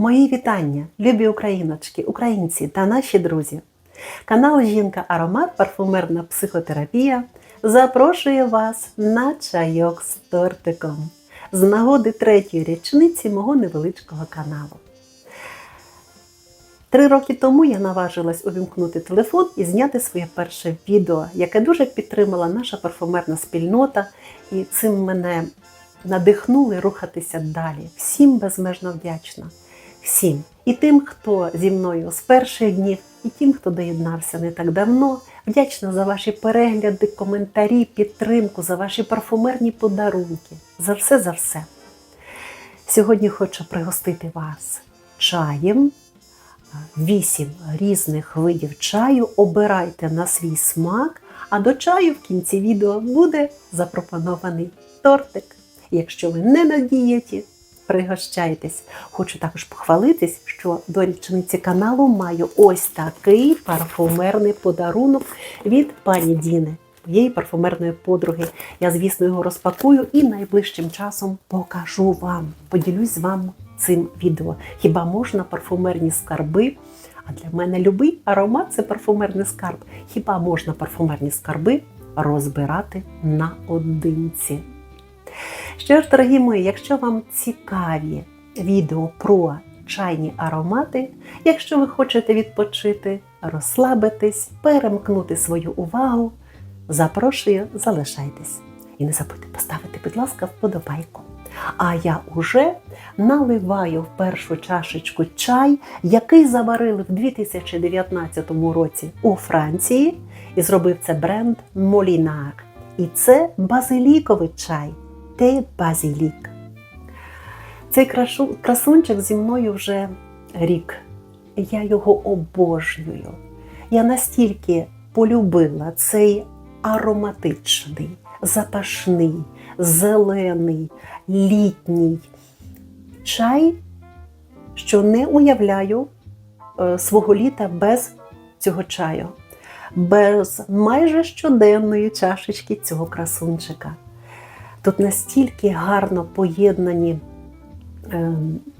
Мої вітання, любі україночки, українці та наші друзі. Канал Жінка Аромат Парфумерна психотерапія запрошує вас на чайок з тортиком з нагоди третьої річниці мого невеличкого каналу. Три роки тому я наважилась увімкнути телефон і зняти своє перше відео, яке дуже підтримала наша парфумерна спільнота, і цим мене надихнули рухатися далі. Всім безмежно вдячна. Всім. І тим, хто зі мною з перших днів, і тим, хто доєднався не так давно. Вдячна за ваші перегляди, коментарі, підтримку, за ваші парфумерні подарунки. За все, за все. Сьогодні хочу пригостити вас чаєм. Вісім різних видів чаю. Обирайте на свій смак, а до чаю в кінці відео буде запропонований тортик. Якщо ви не на дієті, пригощайтесь. Хочу також похвалитись, що до річниці каналу маю ось такий парфумерний подарунок від пані Діни, моєї парфумерної подруги. Я, звісно, його розпакую і найближчим часом покажу вам. Поділюсь з вами цим відео. Хіба можна парфумерні скарби? А для мене любий аромат це парфумерний скарб. Хіба можна парфумерні скарби розбирати наодинці? Що ж, дорогі мої, якщо вам цікаві відео про чайні аромати, якщо ви хочете відпочити, розслабитись, перемкнути свою увагу, запрошую, залишайтесь. І не забудьте поставити, будь ласка, вподобайку. А я уже наливаю в першу чашечку чай, який заварили в 2019 році у Франції, і зробив це бренд Молінак. І це базиліковий чай. Те базилік. Цей красунчик зі мною вже рік. Я його обожнюю. Я настільки полюбила цей ароматичний, запашний, зелений, літній чай, що не уявляю е, свого літа без цього чаю, без майже щоденної чашечки цього красунчика. Тут настільки гарно поєднані е,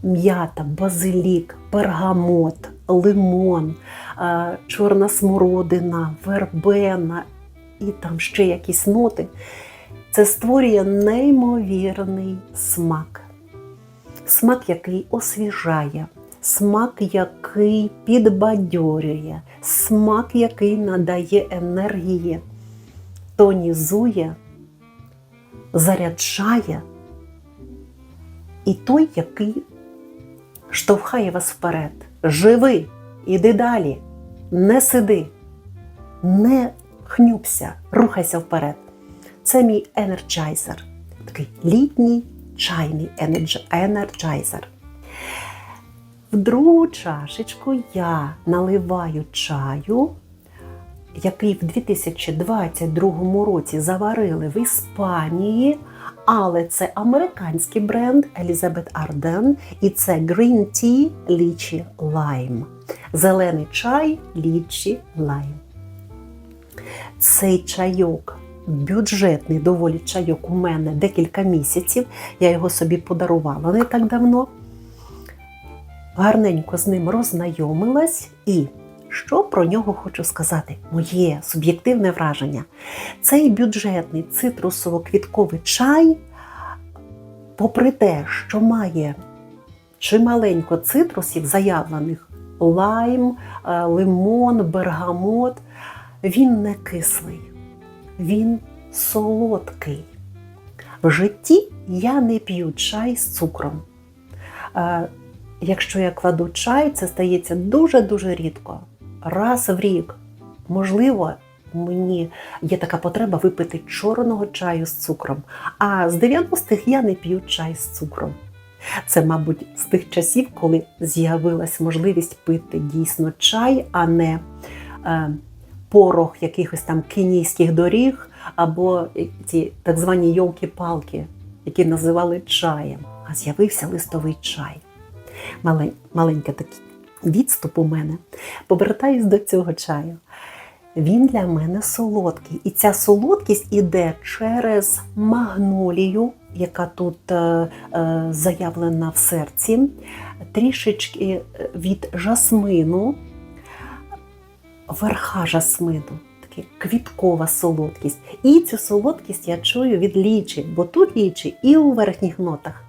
м'ята, базилік, пергамот, лимон, е, чорна смородина, вербена і там ще якісь ноти. Це створює неймовірний смак. Смак, який освіжає, смак, який підбадьорює, смак, який надає енергії, тонізує заряджає і той, який штовхає вас вперед. Живи, іди далі, не сиди, не хнюпся, рухайся вперед. Це мій енерджайзер, такий літній чайний енерджайзер. В другу чашечку я наливаю чаю який в 2022 році заварили в Іспанії, але це американський бренд Елізабет Арден, і це Green Tea Lychee Lime. Зелений чай Lychee Lime. Цей чайок бюджетний, доволі чайок у мене декілька місяців. Я його собі подарувала не так давно. Гарненько з ним роззнайомилась і що про нього хочу сказати? Моє суб'єктивне враження. Цей бюджетний цитрусово-квітковий чай, попри те, що має чималенько цитрусів, заявлених лайм, е, лимон, бергамот, він не кислий, він солодкий. В житті я не п'ю чай з цукром. Е, якщо я кладу чай, це стається дуже-дуже рідко раз в рік. Можливо, мені є така потреба випити чорного чаю з цукром. А з 90-х я не п'ю чай з цукром. Це, мабуть, з тих часів, коли з'явилась можливість пити дійсно чай, а не е, порох якихось там кенійських доріг або ці так звані йолки-палки, які називали чаєм. А з'явився листовий чай. Малень, маленьке таке відступ у мене. Повертаюсь до цього чаю. Він для мене солодкий. І ця солодкість іде через магнолію, яка тут е, е, заявлена в серці, трішечки е, від жасмину, верха жасмину, така квіткова солодкість. І цю солодкість я чую від лічі, бо тут лічі і у верхніх нотах,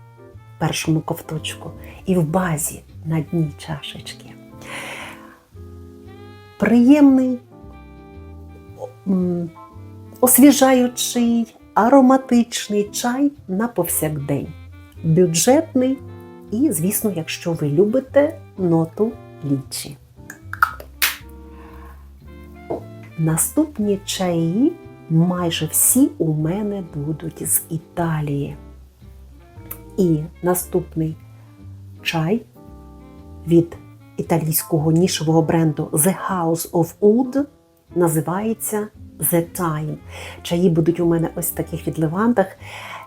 першому ковточку, і в базі на дні чашечки. Приємний, освіжаючий, ароматичний чай на повсякдень. Бюджетний і, звісно, якщо ви любите ноту лічі. Наступні чаї майже всі у мене будуть з Італії. І наступний чай від італійського нішового бренду The House of Oud називається The Time. Чаї будуть у мене ось в таких відливантах.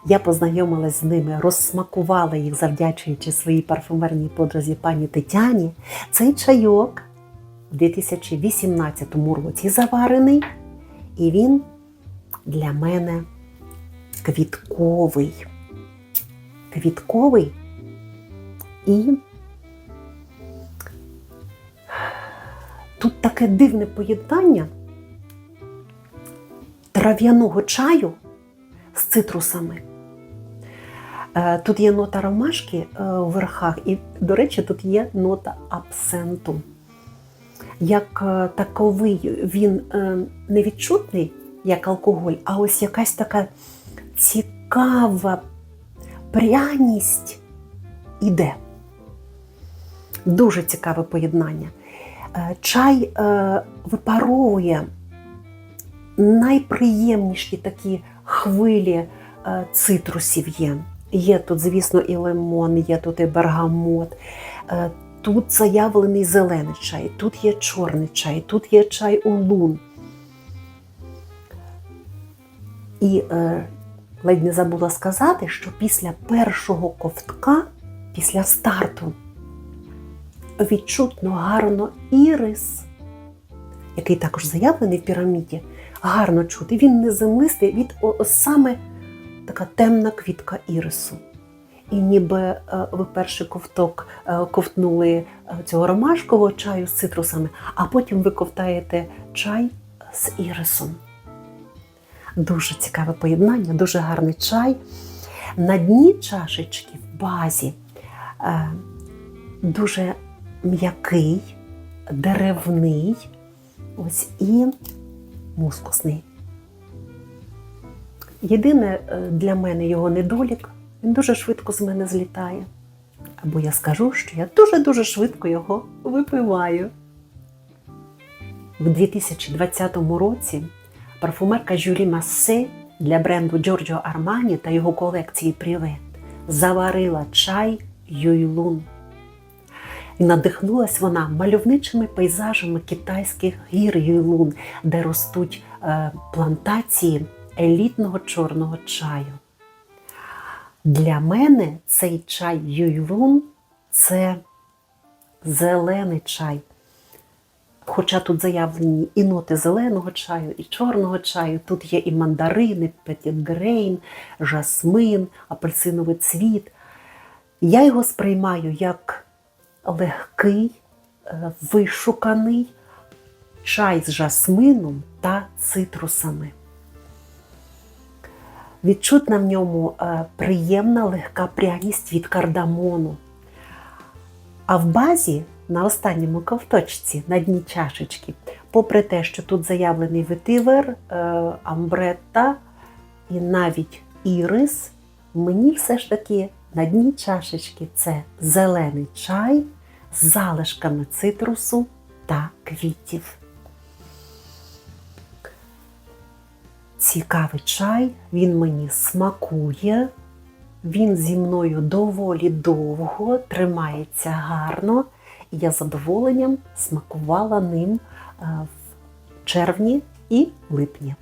Я познайомилась з ними, розсмакувала їх, завдячуючи своїй парфумерній подрузі пані Тетяні. Цей чайок у 2018 році заварений, і він для мене квітковий. Квітковий і тут таке дивне поєднання трав'яного чаю з цитрусами. Е, Тут є нота ромашки е, у верхах, і, до речі, тут є нота абсенту. Як е, таковий він е, не відчутний, як алкоголь, а ось якась така цікава пряність іде. Дуже цікаве поєднання. Е, Чай е, випаровує найприємніші такі хвилі е, цитрусів є. Є тут, звісно, і лимон, є тут і бергамот. Тут заявлений зелений чай, тут є чорний чай, тут є чай улун. І е, ледь не забула сказати, що після першого ковтка, після старту, відчутно гарно ірис, який також заявлений в піраміді, гарно чути. Він не землистий, від саме така темна квітка ірису. І ніби е, ви перший ковток е, ковтнули е, цього ромашкового чаю з цитрусами, а потім ви ковтаєте чай з ірисом. Дуже цікаве поєднання, дуже гарний чай. На дні чашечки в базі е, дуже м'який, деревний, ось і мускусний. Єдине е, для мене його недолік, він дуже швидко з мене злітає. Або я скажу, що я дуже-дуже швидко його випиваю. В 2020 році парфумерка Жюлі Массе для бренду Giorgio Armani та його колекції Привет заварила чай Юйлун. І надихнулась вона мальовничими пейзажами китайських гір Юйлун, де ростуть е, плантації елітного чорного чаю. Для мене цей чай Юйлун це зелений чай. Хоча тут заявлені і ноти зеленого чаю, і чорного чаю, тут є і мандарини, петітгрейн, жасмин, апельсиновий цвіт. Я його сприймаю як легкий, е, вишуканий чай з жасмином та цитрусами. Відчутна в ньому е, приємна легка пряність від кардамону. А в базі на останньому ковточці на дні чашечки, попри те, що тут заявлений ветивер, е, амбретта і навіть ірис, мені все ж таки на дні чашечки це зелений чай з залишками цитрусу та квітів. Цікавий чай, він мені смакує, він зі мною доволі довго, тримається гарно, і я з задоволенням смакувала ним е, в червні і липні.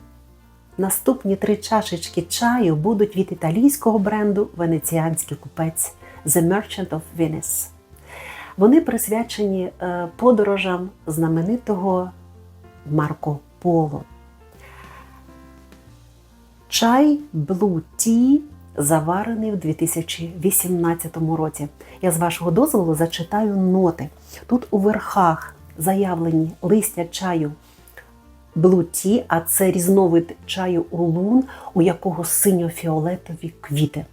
Наступні три чашечки чаю будуть від італійського бренду Венеціанський купець The Merchant of Venice. Вони присвячені е, подорожам знаменитого Марко Поло. Чай Blue Tea заварений в 2018 році. Я з вашого дозволу зачитаю ноти. Тут у верхах заявлені листя чаю блуті, а це різновид чаю улун, у якого синьо-фіолетові квіти.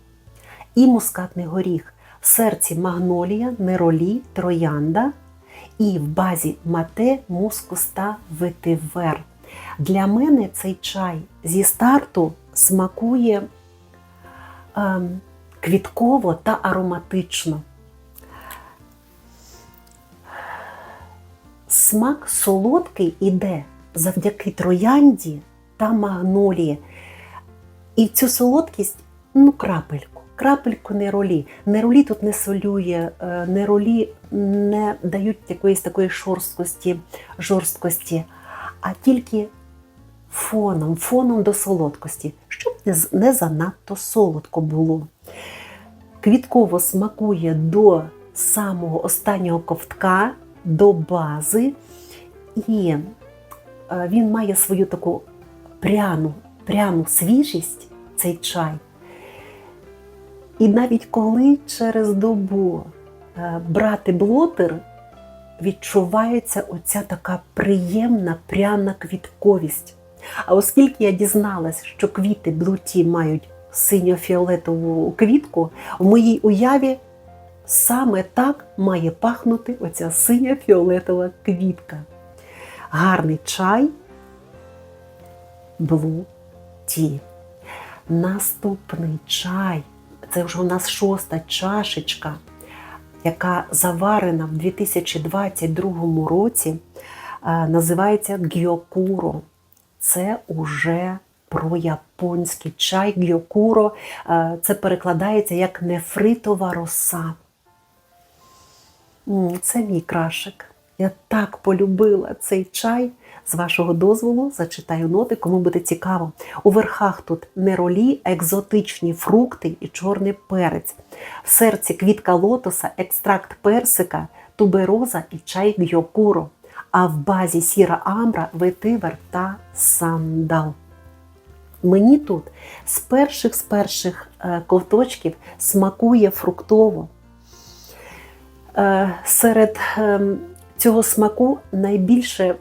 І мускатний горіх. В серці магнолія, неролі, троянда і в базі мате, мускус та ветивер. Для мене цей чай зі старту смакує квітково та ароматично. Смак солодкий іде завдяки троянді та магнолії. І цю солодкість, ну, крапельку, крапельку неролі. Неролі тут не солює, е, неролі не дають якоїсь такої шорсткості, жорсткості, а тільки фоном, фоном до солодкості, щоб не занадто солодко було. Квітково смакує до самого останнього ковтка, до бази, і е, він має свою таку пряну, пряну свіжість, цей чай. І навіть коли через добу е, брати блотер, відчувається оця така приємна пряна квітковість. А оскільки я дізналась, що квіти блуті мають синьо-фіолетову квітку, в моїй уяві саме так має пахнути оця синьо-фіолетова квітка. Гарний чай Blue Tea. Наступний чай. Це вже у нас шоста чашечка, яка заварена в 2022 році. е, Називається гьокуро. Це уже про японський чай гьокуро. Е, Це перекладається як нефритова роса. Це мій крашик. Я так полюбила цей чай. З вашого дозволу зачитаю ноти, кому буде цікаво. У верхах тут неролі, екзотичні фрукти і чорний перець. В серці квітка лотоса, екстракт персика, тубероза і чай гьокуро. А в базі сіра амбра, ветивер та сандал. Мені тут з перших з перших е, ковточків смакує фруктово. Е, Серед ем, цього смаку найбільше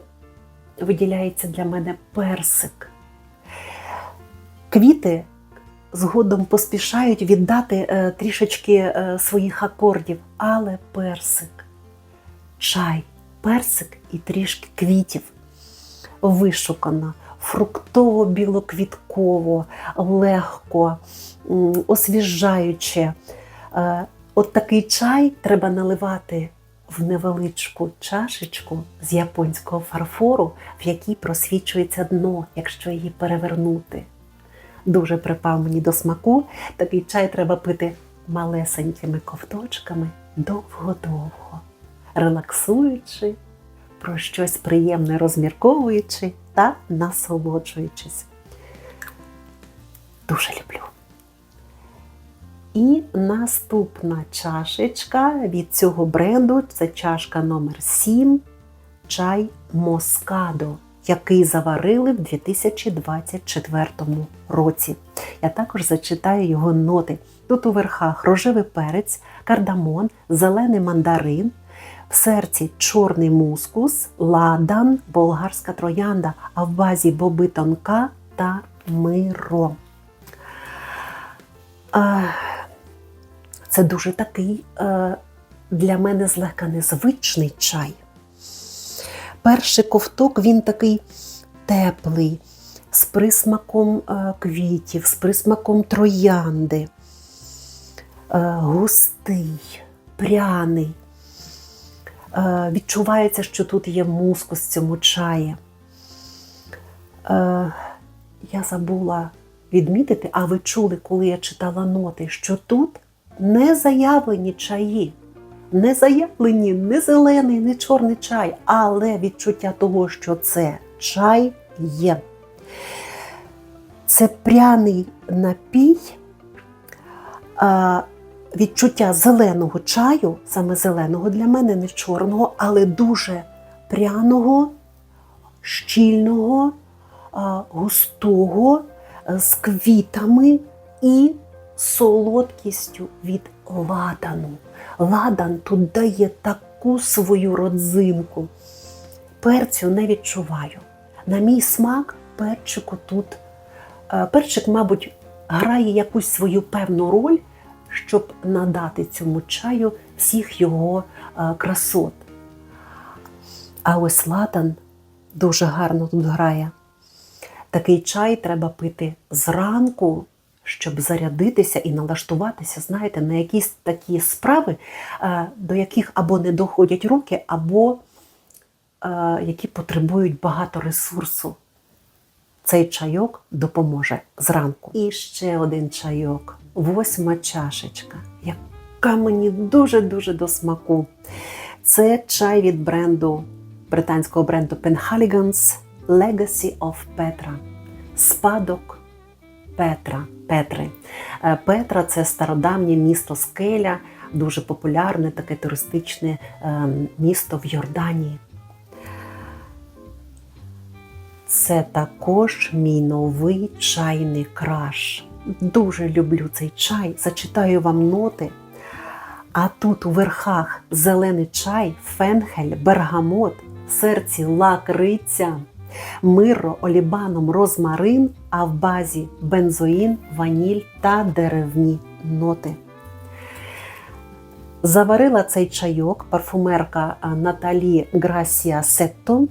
виділяється для мене персик. Квіти згодом поспішають віддати е, трішечки своїх акордів, але персик, чай, персик і трішки квітів. Вишукано, фруктово-білоквітково, легко, м, освіжаюче. Е, От такий чай треба наливати в невеличку чашечку з японського фарфору, в якій просвічується дно, якщо її перевернути. Дуже припав мені до смаку. Такий чай треба пити малесенькими ковточками довго-довго, релаксуючи, про щось приємне розмірковуючи та насолоджуючись. Дуже люблю. І наступна чашечка від цього бренду це чашка номер 7 чай Москадо, який заварили в 2024 році. Я також зачитаю його ноти. Тут у верхах рожевий перець, кардамон, зелений мандарин, в серці чорний мускус, ладан, болгарська троянда, а в базі боби тонка та миро. Це дуже такий е, для мене злегка незвичний чай. Перший ковток він такий теплий, з присмаком е, квітів, з присмаком троянди, е, густий, пряний. Е, Відчувається, що тут є мускус в цьому чаї. Е, Я забула відмітити, а ви чули, коли я читала ноти, що тут не заявлені чаї, не заявлені не зелений, не чорний чай, але відчуття того, що це чай є. Це пряний напій, а, відчуття зеленого чаю, саме зеленого для мене, не чорного, але дуже пряного, щільного, густого, е, з квітами і солодкістю від ладану. Ладан тут дає таку свою родзинку. Перцю не відчуваю. На мій смак перчику тут. е, Перчик, мабуть, грає якусь свою певну роль, щоб надати цьому чаю всіх його е, красот. А ось ладан дуже гарно тут грає. Такий чай треба пити зранку, щоб зарядитися і налаштуватися, знаєте, на якісь такі справи, е, до яких або не доходять руки, або е, які потребують багато ресурсу. Цей чайок допоможе зранку. І ще один чайок, восьма чашечка, яка мені дуже-дуже до смаку. Це чай від бренду британського бренду Penhaligons Legacy of Petra. Спадок Петра. Петри. Е, Петра це стародавнє місто Скеля, дуже популярне таке туристичне е, місто в Йорданії. Це також мій новий чайний краш. Дуже люблю цей чай. Зачитаю вам ноти. А тут у верхах зелений чай, фенхель, бергамот, серці лакриця, миро, олібаном, розмарин, а в базі бензоїн, ваніль та деревні ноти. Заварила цей чайок парфумерка а, Наталі Грасія Сетто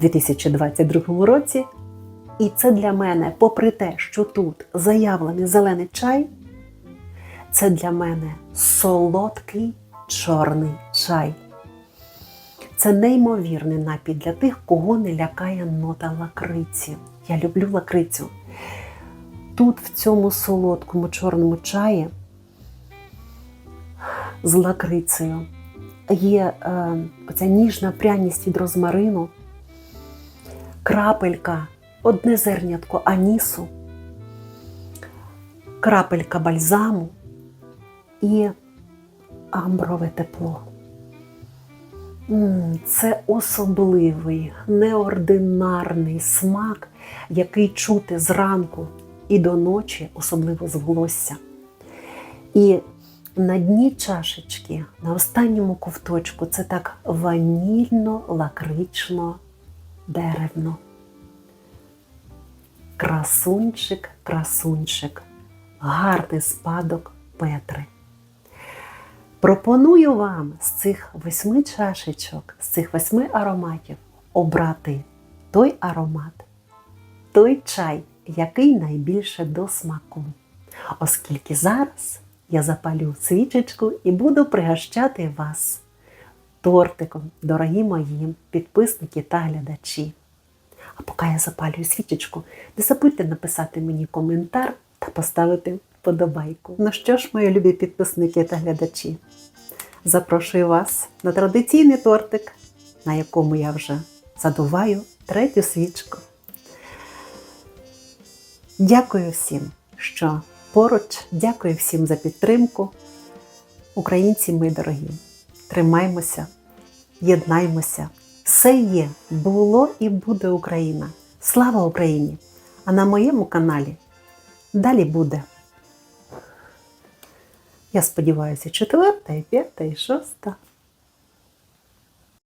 2022 році. І це для мене, попри те, що тут заявлений зелений чай, це для мене солодкий чорний чай. Це неймовірний напій для тих, кого не лякає нота лакриці. Я люблю лакрицю. Тут, в цьому солодкому чорному чаї з лакрицею є е, оця ніжна пряність від розмарину, крапелька, одне зернятко анісу, крапелька бальзаму і амброве тепло. Це особливий, неординарний смак, який чути зранку і до ночі, особливо з волосся. І на дні чашечки, на останньому ковточку, це так ванільно-лакрично деревно. Красунчик, красунчик, гарний спадок Петри. Пропоную вам з цих восьми чашечок, з цих восьми ароматів обрати той аромат, той чай, який найбільше до смаку. Оскільки зараз я запалю свічечку і буду пригощати вас тортиком, дорогі мої підписники та глядачі. А поки я запалюю свічечку, не забудьте написати мені коментар та поставити вподобайку. Ну що ж, мої любі підписники та глядачі, запрошую вас на традиційний тортик, на якому я вже задуваю третю свічку. Дякую всім, що поруч, дякую всім за підтримку. Українці, ми дорогі, тримаймося, єднаймося. Все є, було і буде Україна. Слава Україні! А на моєму каналі далі буде. Я сподіваюся, четверта, і п'ята, і шоста.